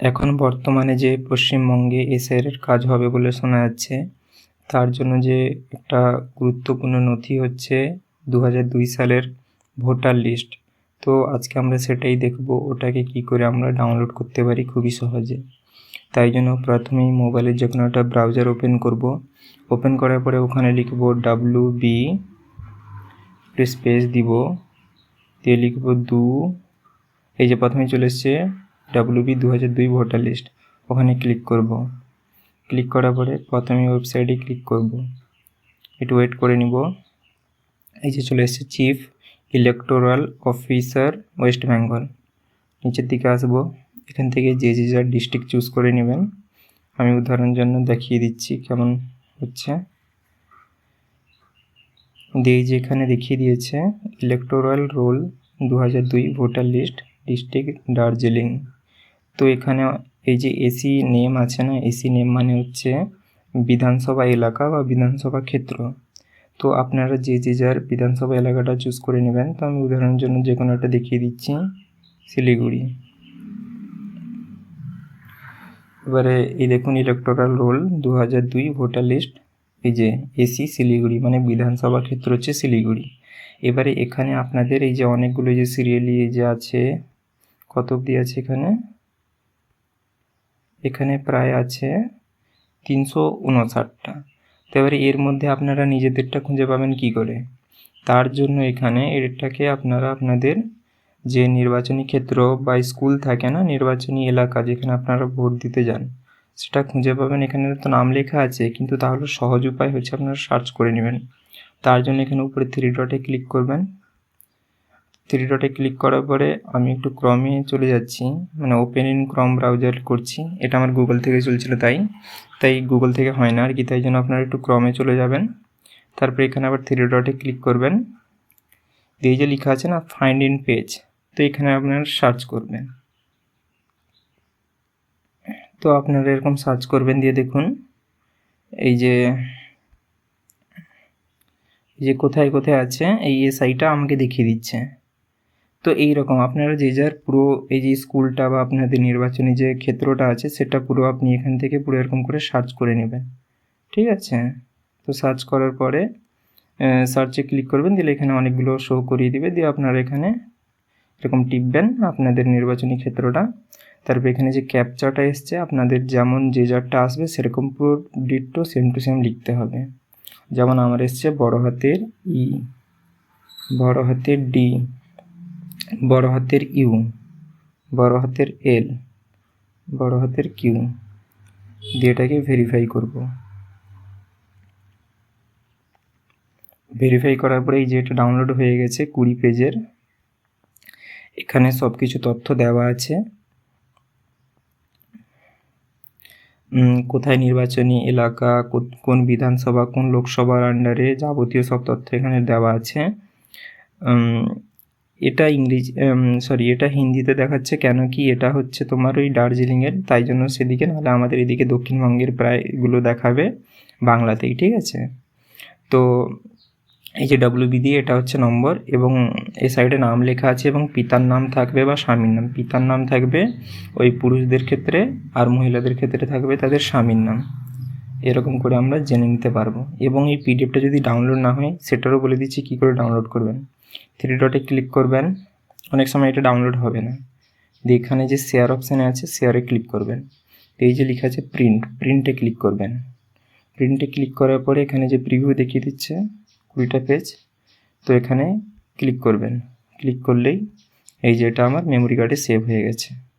এখন বর্তমানে যে পশ্চিমবঙ্গে এসআইআরের কাজ হবে বলে শোনা যাচ্ছে, তার জন্য যে একটা গুরুত্বপূর্ণ নথি হচ্ছে দু দুই সালের ভোটার লিস্ট। তো আজকে আমরা সেটাই দেখব, ওটাকে কি করে আমরা ডাউনলোড করতে পারি খুবই সহজে। তাই জন্য প্রথমেই মোবাইলের যে কোনো একটা ব্রাউজার ওপেন করব। ওপেন করার পরে ওখানে লিখব ডাব্লু বি স্পেস দিব, দিয়ে লিখব দু, এই যে প্রথমে চলে এসছে ডাব্লিউবি দু হাজার দুই ভোটার লিস্ট। ওখানে ক্লিক করব। ক্লিক করার পরে প্রথমে ওয়েবসাইটে ক্লিক করব। একটু ওয়েট করে নিব। এই যে চলে এসেছে chief electoral officer West Bengal নিচের দিকে আসব। এখান থেকে যে যে যার ডিস্ট্রিক্ট চুজ করে নেবেন। আমি উদাহরণের জন্য দেখিয়ে দিচ্ছি কেমন হচ্ছে। দিয়ে যে এখানে দেখিয়ে দিয়েছে ইলেকটোরাল রোল দু হাজার দুই ভোটার লিস্ট ডিস্ট্রিক্ট দার্জিলিং। তো এখানে এই যে এসি নেম আছে না এসি নেম মানে হচ্ছে বিধানসভা এলাকা বা বিধানসভা ক্ষেত্র। তো আপনারা যে যে যার বিধানসভা এলাকাটা চুজ করে নেবেন, তো আমি উদাহরণের জন্য যে কোনো একটা দেখিয়ে দিচ্ছি। শিলিগুড়ি। এবারে এই দেখুন ইলেকটোরাল রোল দু হাজার দুই ভোটার লিস্ট এই যে এসি শিলিগুড়ি মানে বিধানসভা ক্ষেত্র হচ্ছে শিলিগুড়ি। এবারে এখানে আপনাদের এই যে অনেকগুলো যে সিরিয়ালি যে আছে, কত অবধি আছে এখানে? এখানে প্রায় আছে তিনশো উনষাটটা। তো এবারে এর মধ্যে আপনারা নিজেদেরটা খুঁজে পাবেন কি করে? তার জন্য এখানে এরটাকে আপনারা আপনাদের যে নির্বাচনী ক্ষেত্র বা স্কুল থাকে না, নির্বাচনী এলাকা যেখানে আপনারা ভোট দিতে যান, সেটা খুঁজে পাবেন। এখানে তো নাম লেখা আছে, কিন্তু তাহলে সহজ উপায় হচ্ছে আপনারা সার্চ করে নেবেন। তার জন্য এখানে উপরে থ্রি ডটে ক্লিক করবেন। থ্রি ডটে ক্লিক করার পরে আমি একটু ক্রমে চলে যাচ্ছি। মানে ওপেন ইন ক্রম ব্রাউজার করছি। এটা আমার গুগল থেকে চলছিল তাই। তাই গুগল থেকে হয় না আর কি তাই জন্য আপনারা একটু ক্রমে চলে যাবেন। তারপরে এখানে আবার থ্রি ডটে ক্লিক করবেন। দিয়ে যে লেখা আছে না ফাইন্ড ইন পেজ তো এখানে আপনারা সার্চ করবেন। তো আপনারা এরকম সার্চ করবেন, দিয়ে দেখুন, এই যে যে কোথায় কোথায় আছে, এই এসআইটা আমাকে দেখিয়ে দিচ্ছে। তো এই রকম আপনারা যে যার পুরো এই যে স্কুলটা বা আপনাদের নির্বাচনী যে ক্ষেত্রটা আছে, সেটা পুরো আপনি এখান থেকে পুরো এরকম করে সার্চ করে নেবেন। ঠিক আছে? তো সার্চ করার পরে সার্চে ক্লিক করবেন, দিলে এখানে অনেকগুলো শো করিয়ে দিবে। দিয়ে আপনারা এখানে এরকম টিপবেন আপনাদের নির্বাচনী ক্ষেত্রটা। তারপর এখানে যে ক্যাপচাটা এসছে, আপনাদের যেমন যে যারটা আসবে, সেরকম পুরো ডিটটো সেম টু সেম লিখতে হবে। যেমন আমার এসছে বড় হাতের ই, বড় হাতের ডি বড় হাতের ইউ, বড় হাতের এল, বড় হাতের কিউ দিয়ে এটাকে ভেরিফাই করব। ভেরিফাই করার পরে এই যে এটা ডাউনলোড হয়ে গেছে কুড়ি পেজের, এখানে সব কিছু তথ্য দেওয়া আছে। কোথায় নির্বাচনী এলাকা কোন বিধানসভা, কোন লোকসভার আন্ডারে যাবতীয় সব তথ্য এখানে দেওয়া আছে। এটা ইংরেজি সরি এটা হিন্দিতে দেখাচ্ছে কেন কি এটা হচ্ছে তোমার ওই দার্জিলিংয়ের, তাই জন্য সেদিকে নাহলে আমাদের এদিকে দক্ষিণবঙ্গের প্রায় এগুলো দেখাবে বাংলাতেই, ঠিক আছে? তো এই যে বি দিয়ে এটা হচ্ছে নম্বর এবং এ সাইডে নাম লেখা আছে এবং পিতার নাম থাকবে বা স্বামীর নাম, পিতার নাম থাকবে ওই পুরুষদের ক্ষেত্রে আর মহিলাদের ক্ষেত্রে থাকবে তাদের স্বামীর নাম। এরকম করে আমরা জেনে নিতে পারব। এবং এই পিডিএফটা যদি ডাউনলোড না হয়, সেটারও বলে দিচ্ছি কী করে ডাউনলোড করবেন। থ্রি ডটে ক্লিক করবেন, অনেক সময় এটা ডাউনলোড হবে না। এখানে যে শেয়ার অপশানে আছে শেয়ারে ক্লিক করবেন। এই যে লেখা আছে প্রিন্ট প্রিন্টে ক্লিক করবেন। প্রিন্টে ক্লিক করার পরে এখানে যে প্রিভিউ দেখিয়ে দিচ্ছে, কুড়িটা পেজ তো এখানে ক্লিক করবেন। ক্লিক করলেই এই যে এটা আমার মেমোরি কার্ডে সেভ হয়ে গেছে।